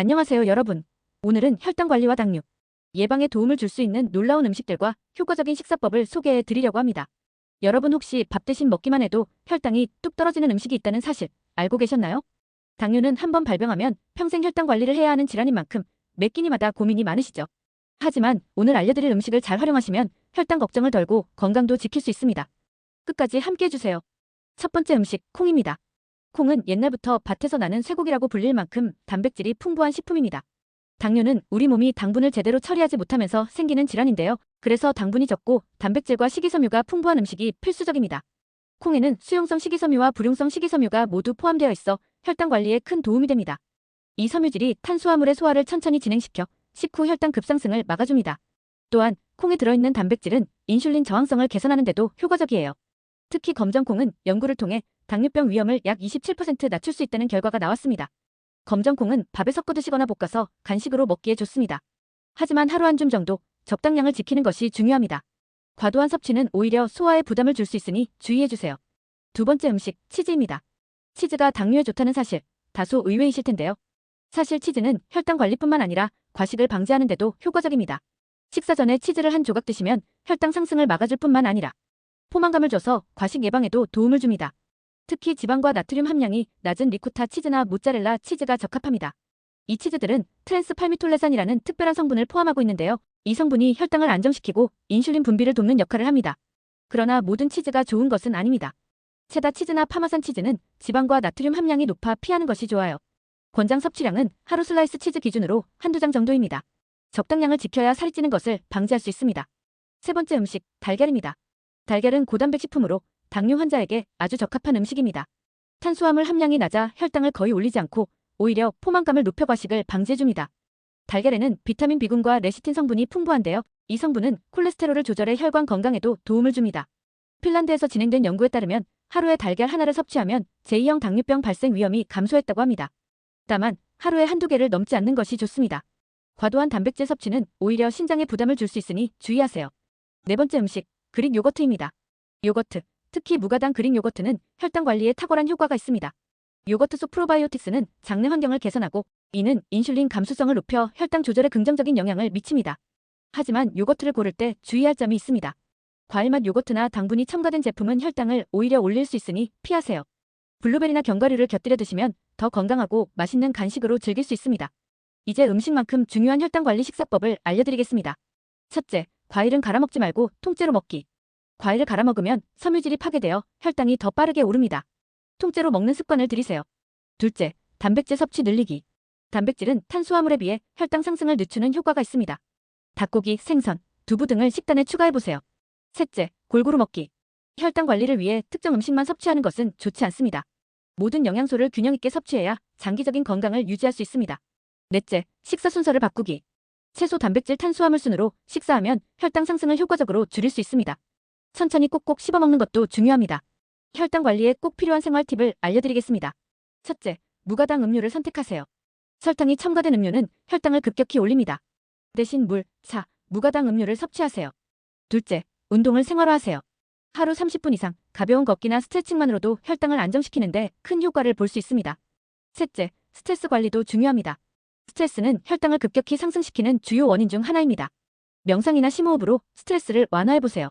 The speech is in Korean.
안녕하세요 여러분. 오늘은 혈당 관리와 당뇨, 예방에 도움을 줄 수 있는 놀라운 음식들과 효과적인 식사법을 소개해 드리려고 합니다. 여러분 혹시 밥 대신 먹기만 해도 혈당이 뚝 떨어지는 음식이 있다는 사실 알고 계셨나요? 당뇨는 한번 발병하면 평생 혈당 관리를 해야 하는 질환인 만큼 매 끼니마다 고민이 많으시죠? 하지만 오늘 알려드릴 음식을 잘 활용하시면 혈당 걱정을 덜고 건강도 지킬 수 있습니다. 끝까지 함께 해 주세요. 첫 번째 음식, 콩입니다. 콩은 옛날부터 밭에서 나는 쇠고기라고 불릴 만큼 단백질이 풍부한 식품입니다. 당뇨는 우리 몸이 당분을 제대로 처리하지 못하면서 생기는 질환인데요. 그래서 당분이 적고 단백질과 식이섬유가 풍부한 음식이 필수적입니다. 콩에는 수용성 식이섬유와 불용성 식이섬유가 모두 포함되어 있어 혈당 관리에 큰 도움이 됩니다. 이 섬유질이 탄수화물의 소화를 천천히 진행시켜 식후 혈당 급상승을 막아줍니다. 또한 콩에 들어있는 단백질은 인슐린 저항성을 개선하는 데도 효과적이에요. 특히 검정콩은 연구를 통해 당뇨병 위험을 약 27% 낮출 수 있다는 결과가 나왔습니다. 검정콩은 밥에 섞어 드시거나 볶아서 간식으로 먹기에 좋습니다. 하지만 하루 한 줌 정도 적당량을 지키는 것이 중요합니다. 과도한 섭취는 오히려 소화에 부담을 줄 수 있으니 주의해주세요. 두 번째 음식, 치즈입니다. 치즈가 당뇨에 좋다는 사실, 다소 의외이실 텐데요. 사실 치즈는 혈당 관리뿐만 아니라 과식을 방지하는 데도 효과적입니다. 식사 전에 치즈를 한 조각 드시면 혈당 상승을 막아줄 뿐만 아니라 포만감을 줘서 과식 예방에도 도움을 줍니다. 특히 지방과 나트륨 함량이 낮은 리코타 치즈나 모짜렐라 치즈가 적합합니다. 이 치즈들은 트랜스 팔미톨레산이라는 특별한 성분을 포함하고 있는데요. 이 성분이 혈당을 안정시키고 인슐린 분비를 돕는 역할을 합니다. 그러나 모든 치즈가 좋은 것은 아닙니다. 체다 치즈나 파마산 치즈는 지방과 나트륨 함량이 높아 피하는 것이 좋아요. 권장 섭취량은 하루 슬라이스 치즈 기준으로 한두 장 정도입니다. 적당량을 지켜야 살이 찌는 것을 방지할 수 있습니다. 세 번째 음식, 달걀입니다. 달걀은 고단백 식품으로 당뇨 환자에게 아주 적합한 음식입니다. 탄수화물 함량이 낮아 혈당을 거의 올리지 않고 오히려 포만감을 높여 과식을 방지해줍니다. 달걀에는 비타민 B군과 레시틴 성분이 풍부한데요. 이 성분은 콜레스테롤을 조절해 혈관 건강에도 도움을 줍니다. 핀란드에서 진행된 연구에 따르면 하루에 달걀 하나를 섭취하면 제2형 당뇨병 발생 위험이 감소했다고 합니다. 다만 하루에 한두 개를 넘지 않는 것이 좋습니다. 과도한 단백질 섭취는 오히려 신장에 부담을 줄 수 있으니 주의하세요. 네 번째 음식, 그릭 요거트입니다. 요거트, 특히 무가당 그릭 요거트는 혈당 관리에 탁월한 효과가 있습니다. 요거트 속 프로바이오틱스는 장내 환경을 개선하고 이는 인슐린 감수성을 높여 혈당 조절에 긍정적인 영향을 미칩니다. 하지만 요거트를 고를 때 주의할 점이 있습니다. 과일맛 요거트나 당분이 첨가된 제품은 혈당을 오히려 올릴 수 있으니 피하세요. 블루베리나 견과류를 곁들여 드시면 더 건강하고 맛있는 간식으로 즐길 수 있습니다. 이제 음식만큼 중요한 혈당 관리 식사법을 알려드리겠습니다. 첫째, 과일은 갈아 먹지 말고 통째로 먹기. 과일을 갈아 먹으면 섬유질이 파괴되어 혈당이 더 빠르게 오릅니다. 통째로 먹는 습관을 들이세요. 둘째, 단백질 섭취 늘리기. 단백질은 탄수화물에 비해 혈당 상승을 늦추는 효과가 있습니다. 닭고기, 생선, 두부 등을 식단에 추가해보세요. 셋째, 골고루 먹기. 혈당 관리를 위해 특정 음식만 섭취하는 것은 좋지 않습니다. 모든 영양소를 균형 있게 섭취해야 장기적인 건강을 유지할 수 있습니다. 넷째, 식사 순서를 바꾸기. 채소 단백질 탄수화물 순으로 식사하면 혈당 상승을 효과적으로 줄일 수 있습니다. 천천히 꼭꼭 씹어 먹는 것도 중요합니다. 혈당 관리에 꼭 필요한 생활 팁을 알려드리겠습니다. 첫째, 무가당 음료를 선택하세요. 설탕이 첨가된 음료는 혈당을 급격히 올립니다. 대신 물, 차, 무가당 음료를 섭취하세요. 둘째, 운동을 생활화하세요. 하루 30분 이상 가벼운 걷기나 스트레칭만으로도 혈당을 안정시키는데 큰 효과를 볼 수 있습니다. 셋째, 스트레스 관리도 중요합니다. 스트레스는 혈당을 급격히 상승시키는 주요 원인 중 하나입니다. 명상이나 심호흡으로 스트레스를 완화해보세요.